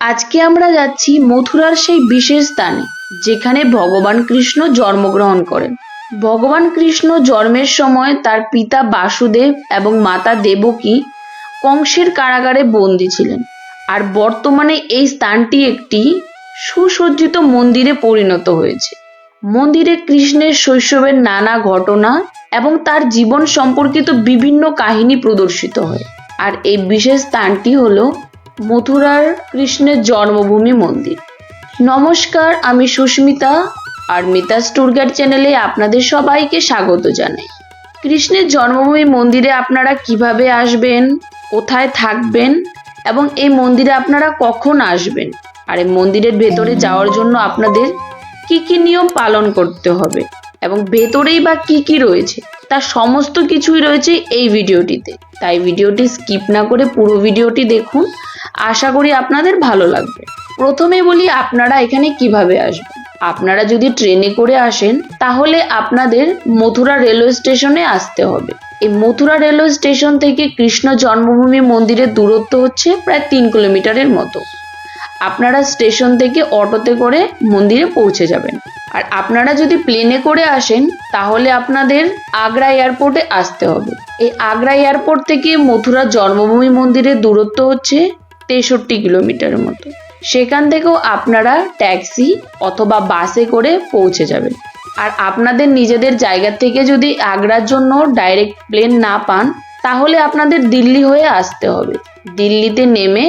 আজকে আমরা যাচ্ছি মথুরার সেই বিশেষ স্থানে, যেখানে ভগবান কৃষ্ণ জন্মগ্রহণ করেন। ভগবান কৃষ্ণ জন্মের সময় তার পিতা বাসুদেব এবং মাতা দেবকী কংসের কারাগারে বন্দী ছিলেন। আর বর্তমানে এই স্থানটি একটি সুসজ্জিত মন্দিরে পরিণত হয়েছে। মন্দিরে কৃষ্ণের শৈশবের নানা ঘটনা এবং তার জীবন সম্পর্কিত বিভিন্ন কাহিনী প্রদর্শিত হয়। আর এই বিশেষ স্থানটি হলো মথুরার কৃষ্ণের জন্মভূমি মন্দির। নমস্কার, আমি সুস্মিতা আর মিতাস ট্যুর গাইড চ্যানেলে আপনাদের সবাইকে স্বাগত জানাই। কৃষ্ণের জন্মভূমি মন্দিরে আপনারা কীভাবে আসবেন, কোথায় থাকবেন এবং এই মন্দিরে আপনারা কখন আসবেন আর এই মন্দিরের ভেতরে যাওয়ার জন্য আপনাদের কি কি নিয়ম পালন করতে হবে এবং ভেতরেই বা কি কি রয়েছে তার সমস্ত কিছুই রয়েছে এই ভিডিওটিতে। তাই ভিডিওটি স্কিপ না করে পুরো ভিডিওটি দেখুন আশা করি আপনাদের ভালো লাগবে। প্রথমে বলি আপনারা এখানে কীভাবে আসবেন? আপনারা যদি ট্রেনে করে আসেন, তাহলে আপনাদের মথুরা রেলওয়ে স্টেশনে আসতে হবে। এই মথুরা রেলওয়ে স্টেশন থেকে কৃষ্ণ জন্মভূমি মন্দিরের দূরত্ব হচ্ছে প্রায় তিন কিলোমিটারের মতো। আপনারা স্টেশন থেকে অটোতে করে মন্দিরে পৌঁছে যাবেন। আর আপনারা যদি প্লেনে করে আসেন, তাহলে আপনাদের আগ্রা এয়ারপোর্টে আসতে হবে। এই আগ্রা এয়ারপোর্ট থেকে মথুরা জন্মভূমি মন্দিরের দূরত্ব হচ্ছে তেষট্টি কিলোমিটারের মতো। সেখান থেকেও আপনারা ট্যাক্সি অথবা বাসে করে পৌঁছে যাবেন। আর আপনাদের নিজেদের জায়গা থেকে যদি আগ্রার জন্য ডাইরেক্ট প্লেন না পান, তাহলে আপনাদের দিল্লি হয়ে আসতে হবে। দিল্লিতে নেমে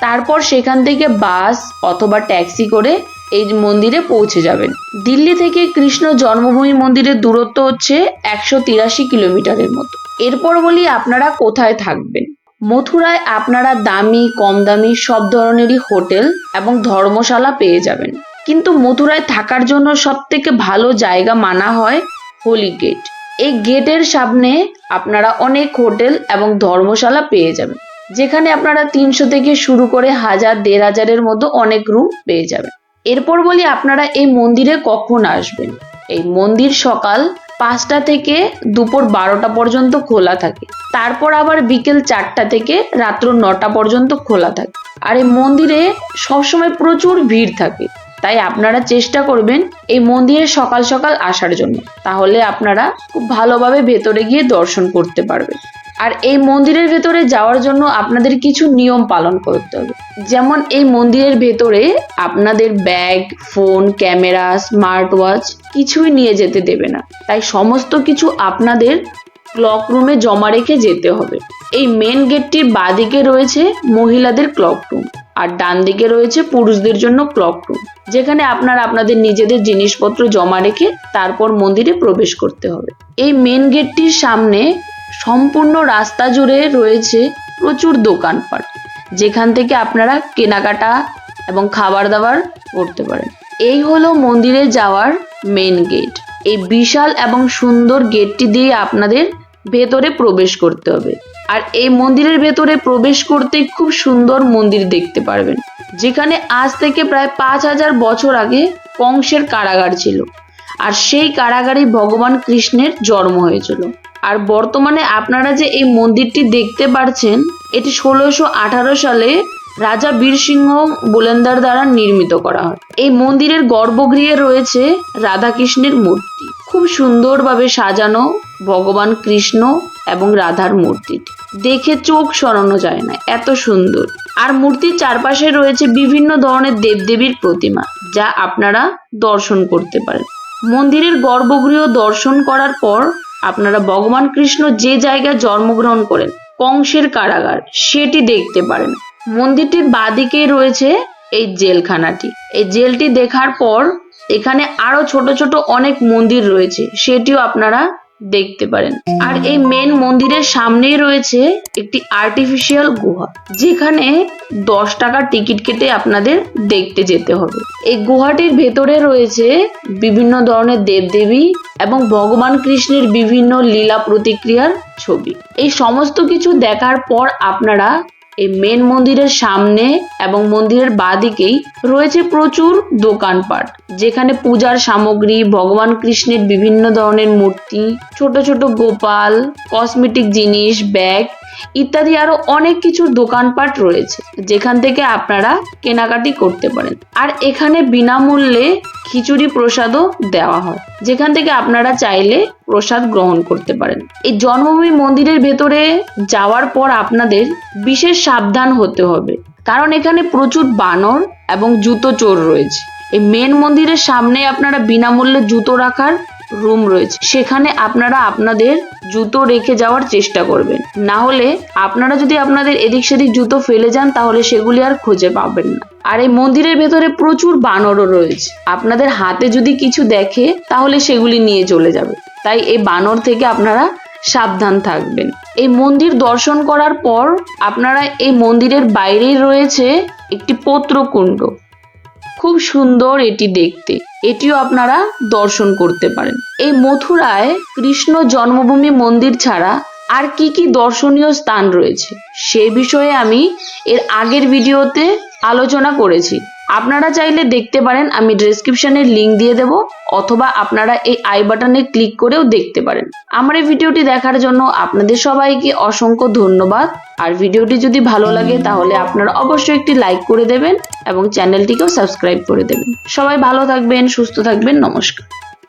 তারপর সেখান থেকে বাস অথবা ট্যাক্সি করে এই মন্দিরে পৌঁছে যাবেন। দিল্লি থেকে কৃষ্ণ জন্মভূমি মন্দিরের দূরত্ব হচ্ছে একশো তিরাশি কিলোমিটারের মতো। এরপর বলি আপনারা কোথায় থাকবেন। মথুরায় আপনারা দামি কম দামি সব ধরনেরই হোটেল এবং ধর্মশালা পেয়ে যাবেন। কিন্তু মথুরায় থাকার জন্য সব থেকে ভালো জায়গা মানা হয় হোলি গেট এই গেটের সামনে আপনারা অনেক হোটেল এবং ধর্মশালা পেয়ে যাবেন। যেখানে আপনারা তিনশো থেকে শুরু করে হাজার, দেড় হাজারের মতো অনেক রুম পেয়ে যাবেন। এরপর বলি আপনারা এই মন্দিরে কখন আসবেন? এই মন্দির সকাল পাঁচটা থেকে দুপুর বারোটা পর্যন্ত খোলা থাকে। তারপর আবার বিকেল চারটা থেকে রাত্র নটা পর্যন্ত খোলা থাকে। আর এই মন্দিরে সবসময় প্রচুর ভিড় থাকে। তাই আপনারা চেষ্টা করবেন এই মন্দিরে সকাল সকাল আসার জন্য। তাহলে আপনারা খুব ভালোভাবে ভেতরে গিয়ে দর্শন করতে পারবেন। আর এই মন্দিরের ভেতরে যাওয়ার জন্য আপনাদের কিছু নিয়ম পালন করতে হবে। যেমন এই মন্দিরের ভেতরে আপনাদের bag, phone, camera, smart watch কিছুই নিয়ে যেতে দেবে না। তাই সমস্ত কিছু আপনাদের ক্লক রুমে জমা রেখে যেতে হবে। এই মেন গেটটির বাদিকে রয়েছে মহিলাদের ক্লক রুম আর ডান দিকে রয়েছে পুরুষদের জন্য ক্লক রুম যেখানে আপনারা আপনাদের নিজেদের জিনিসপত্র জমা রেখে তারপর মন্দিরে প্রবেশ করতে হবে। এই মেন গেটটির সামনে সম্পূর্ণ রাস্তা জুড়ে রয়েছে প্রচুর দোকানপাট, যেখান থেকে আপনারা কেনাকাটা এবং খাবার দাবার করতে পারেন। এই হলো মন্দিরে যাওয়ার মেন গেট এই বিশাল এবং সুন্দর গেটটি দিয়ে আপনাদের ভেতরে প্রবেশ করতে হবে। আর এই মন্দিরের ভেতরে প্রবেশ করতে খুব সুন্দর মন্দির দেখতে পারবেন, যেখানে আজ থেকে প্রায় পাঁচ হাজার বছর আগে কংসের কারাগার ছিল। আর সেই কারাগারে ভগবান কৃষ্ণের জন্ম হয়েছিল। আর বর্তমানে আপনারা যে এই মন্দিরটি দেখতে পারছেন, এটি ষোলোশো আঠারো সালে রাজা বীরসিংহ বুলেন্দার দ্বারা নির্মিত করা হয়। এই মন্দিরের গর্ভগৃহে রয়েছে রাধাকৃষ্ণের মূর্তি। খুব সুন্দরভাবে সাজানো ভগবান কৃষ্ণ এবং রাধার মূর্তিটি দেখে চোখ সরানো যায় না, এত সুন্দর। আর মূর্তির চারপাশে রয়েছে বিভিন্ন ধরনের দেবদেবীর প্রতিমা, যা আপনারা দর্শন করতে পারেন। মন্দিরের গর্ভগৃহ দর্শন করার পর আপনারা ভগবান কৃষ্ণ যে জায়গায় জন্মগ্রহণ করেন, কংসের কারাগার, সেটি দেখতে পারেন। মন্দিরটির বাদিকেই রয়েছে এই জেলখানাটি। এই জেলটি দেখার পর এখানে আরও ছোট ছোট অনেক মন্দির রয়েছে, সেটিও আপনারা দেখতে পারেন। আর এই মেন মন্দিরের সামনেই রয়েছে একটি আর্টিফিশিয়াল গুহা, যেখানে দশ টাকার টিকিট কেটে আপনাদের দেখতে যেতে হবে। এই গুহাটির ভেতরে রয়েছে বিভিন্ন ধরনের দেবদেবী এবং ভগবান কৃষ্ণের বিভিন্ন লীলা প্রতিক্রিয়ার ছবি। এই সমস্ত কিছু দেখার পর আপনারা এই মেন মন্দিরের সামনে এবং মন্দিরের বাদিকেই রয়েছে প্রচুর দোকানপাট, যেখানে পূজার সামগ্রী, ভগবান কৃষ্ণের বিভিন্ন ধরনের মূর্তি, ছোট ছোট গোপাল কসমেটিক জিনিস ব্যাগ ইত্যাদি আরও অনেক কিছুর দোকানপাট রয়েছে, যেখান থেকে আপনারা কেনাকাটি করতে পারেন। আর এখানে বিনামূল্যে খিচুড়ি প্রসাদও দেওয়া হয়, যেখান থেকে আপনারা চাইলে প্রসাদ গ্রহণ করতে পারেন। এই জন্মভূমি মন্দিরের ভেতরে যাওয়ার পর আপনাদের বিশেষ সাবধান হতে হবে, কারণ এখানে প্রচুর বানর এবং জুতো চোর রয়েছে। এই মেন মন্দিরের সামনে আপনারা বিনামূল্যে জুতো রাখার রুম রয়েছে। সেখানে আপনারা আপনাদের জুতো রেখে যাওয়ার চেষ্টা করবেন। না হলে আপনারা যদি আপনাদের এদিক সেদিক জুতো ফেলে যান, তাহলে সেগুলি আর খুঁজে পাবেন না। আর এই মন্দিরের ভেতরে প্রচুর বানরও রয়েছে। আপনাদের হাতে যদি কিছু দেখে, তাহলে সেগুলি নিয়ে চলে যাবে। তাই এই বানর থেকে আপনারা সাবধান থাকবেন। এই মন্দির দর্শন করার পর আপনারা এই মন্দিরের বাইরেই রয়েছে একটি পত্রকুণ্ড। খুব সুন্দর এটি দেখতে। এটিও আপনারা দর্শন করতে পারেন। এই মথুরায় কৃষ্ণ জন্মভূমি মন্দির ছাড়া আর কি কি দর্শনীয় স্থান রয়েছে, সে বিষয়ে আমি এর আগের ভিডিওতে আলোচনা করেছি। আপনারা চাইলে দেখতে পারেন, আমি ডেসক্রিপশনের লিঙ্ক দিয়ে দেব, অথবা আপনারা এই আই বাটনে ক্লিক করেও দেখতে পারেন। আমার এই ভিডিওটি দেখার জন্য আপনাদের সবাইকে অসংখ্য ধন্যবাদ। আর ভিডিওটি যদি ভালো লাগে, তাহলে আপনারা অবশ্যই একটি লাইক করে দেবেন এবং চ্যানেলটিকেও সাবস্ক্রাইব করে দেবেন। সবাই ভালো থাকবেন, সুস্থ থাকবেন, নমস্কার।